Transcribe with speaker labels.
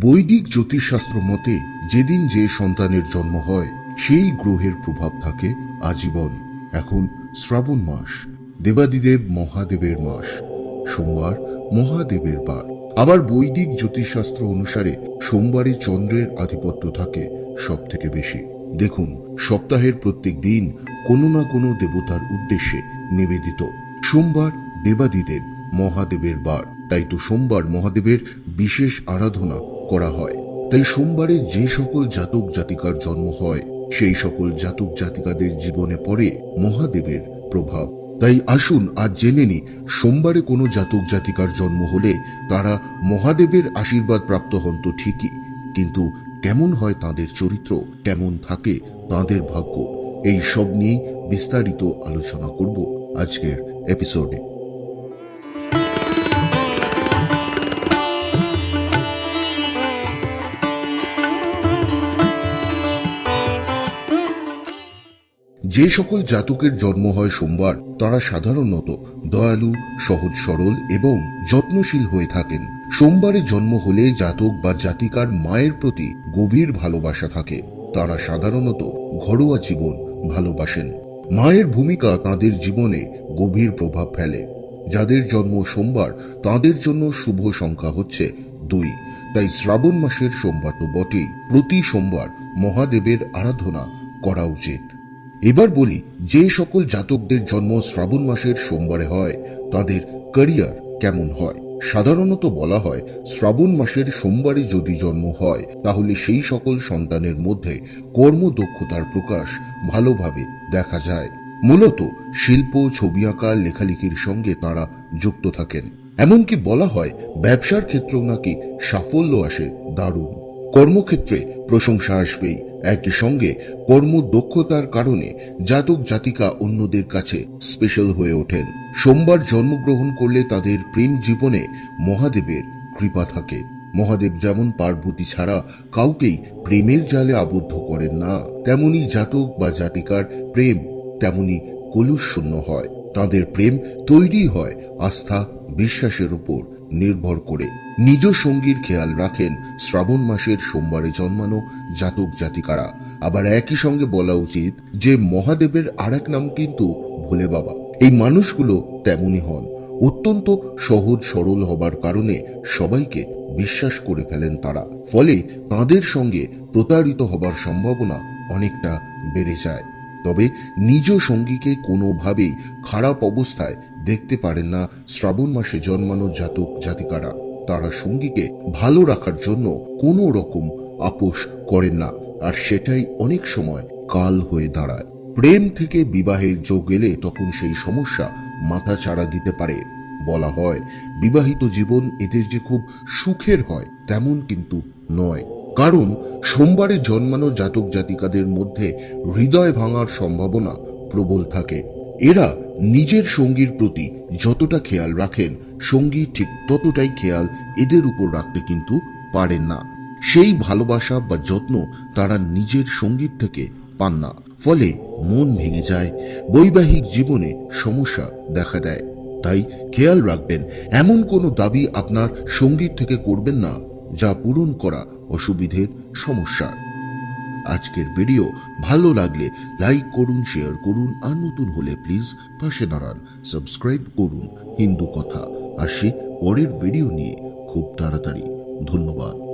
Speaker 1: বৈদিক জ্যোতিষশাস্ত্র মতে, যেদিন যে সন্তানের জন্ম হয়, সেই গ্রহের প্রভাব থাকে আজীবন। এখন শ্রাবণ মাস, দেবাদিদেব মহাদেবের মাস। সোমবার মহাদেবের বার। আবার বৈদিক জ্যোতিষশাস্ত্র অনুসারে সোমবারে চন্দ্রের আধিপত্য থাকে সব থেকে বেশি। দেখুন, সপ্তাহের প্রত্যেক দিন কোনো না কোনো দেবতার উদ্দেশ্যে নিবেদিত। সোমবার দেবাদিদেব মহাদেবের বার। তাই তো সোমবার মহাদেবের বিশেষ আরাধনা করা হয়। তাই সোমবারে যে সকল জাতক জাতিকার জন্ম হয়, সেই সকল জাতক জাতিকাদের জীবনে পড়ে মহাদেবের প্রভাব। তাই আসুন আজ জেনে নি, সোমবারে কোনো জাতক জাতিকার জন্ম হলে তারা মহাদেবের আশীর্বাদ প্রাপ্ত হন তো ঠিকই। কিন্তু কেমন হয় তাদের চরিত্র, কেমন থাকে তাদের ভাগ্য, এই সব নিয়ে বিস্তারিত আলোচনা করব আজকের এপিসোডে। যে সকল জাতকের জন্ম হয় সোমবার, তারা সাধারণত দয়ালু, সহজ সরল এবং যত্নশীল হয়ে থাকেন। সোমবারে জন্ম হলে জাতক বা জাতিকার মায়ের প্রতি গভীর ভালোবাসা থাকে। তারা সাধারণত ঘরোয়া জীবন ভালোবাসেন। মায়ের ভূমিকা তাদের জীবনে গভীর প্রভাব ফেলে। যাদের জন্ম সোমবার, তাদের জন্য শুভ সংখ্যা হচ্ছে দুই। তাই শ্রাবণ মাসের সোমবার তো বটেই। প্রতি সোমবার মহাদেবের আরাধনা করা উচিত। এবার বলি, যে সকল জাতকদের জন্ম শ্রাবণ মাসের সোমবারে হয়, তাদের ক্যারিয়ার কেমন হয়? সাধারণত বলা হয়, শ্রাবণ মাসের সোমবারে যদি জন্ম হয়, তাহলে সেই সকল সন্তানের মধ্যে কর্মদক্ষতার প্রকাশ ভালোভাবে দেখা যায়। মূলত, শিল্প, ছবি আঁকা, লেখালেখির সঙ্গে তারা যুক্ত থাকেন। এমনকি বলা হয়, ব্যবসার ক্ষেত্রেও নাকি সাফল্য আসে দারুণ। কর্মক্ষেত্রে প্রশংসা আসবেই। একই সঙ্গে কর্মদক্ষতার কারণে জাতক জাতিকা অন্যদের কাছে স্পেশাল হয়ে ওঠেন। সোমবার জন্মগ্রহণ করলে তাদের প্রেম জীবনে মহাদেবের কৃপা থাকে। মহাদেব যেমন পার্বতী ছাড়া কাউকেই প্রেমের জালে আবদ্ধ করেন না, তেমনি জাতক বা জাতিকার প্রেম তেমনি কলুষশূন্য হয়। তাদের প্রেম তৈরি হয় আস্থা, বিশ্বাসের উপর। নির্ভর করে। নিজ সঙ্গীর খেয়াল রাখেন শ্রাবণ মাসের সোমবারে জন্মানো জাতক জাতিকারা। আবার একই সঙ্গে বলা উচিত যে, মহাদেবের আর নাম কিন্তু ভোলে বাবা। এই মানুষগুলো তেমনই হন। অত্যন্ত সহজ সরল হবার কারণে সবাইকে বিশ্বাস করে ফেলেন তারা। ফলে তাদের সঙ্গে প্রতারিত হবার সম্ভাবনা অনেকটা বেড়ে যায়। তবে নিজ সঙ্গীকে কোনোভাবেই খারাপ অবস্থায় দেখতে পারেন না শ্রাবণ মাসে জন্মানো জাতক জাতিকারা। তারা সঙ্গীকে ভালো রাখার জন্য কোনো রকম আপোষ করেন না, আর সেটাই অনেক সময় কাল হয়ে দাঁড়ায়। প্রেম থেকে বিবাহের যোগ এলে তখন সেই সমস্যা মাথা চাড়া দিতে পারে। বলা হয়, বিবাহিত জীবন এদের যে খুব সুখের হয়, তেমন কিন্তু নয়। কারণ সোমবারে জন্মানো জাতক জাতিকাদের মধ্যে হৃদয় ভাঙার সম্ভাবনা প্রবল থাকে। এরা নিজের সঙ্গীর প্রতি যতটা খেয়াল রাখেন, সঙ্গী ঠিক ততটাই খেয়াল এদের উপর রাখতে কিন্তু পারেন না। সেই ভালোবাসা বা যত্ন তারা নিজের সংগীত থেকে পান না, ফলে মন ভেঙে যায়, বৈবাহিক জীবনে সমস্যা দেখা দেয়। তাই খেয়াল রাখবেন, এমন কোনো দাবি আপনার সংগীত থেকে করবেন না। যা পূরণ করা অসুবিধের সমস্যা। আজকের ভিডিও ভালো লাগলে লাইক করুন, শেয়ার করুন আর নতুন হলে প্লিজ পাশে দাঁড়ান, সাবস্ক্রাইব করুন। হিন্দু কথা। আসি পরের ভিডিও নিয়ে খুব তাড়াতাড়ি। ধন্যবাদ।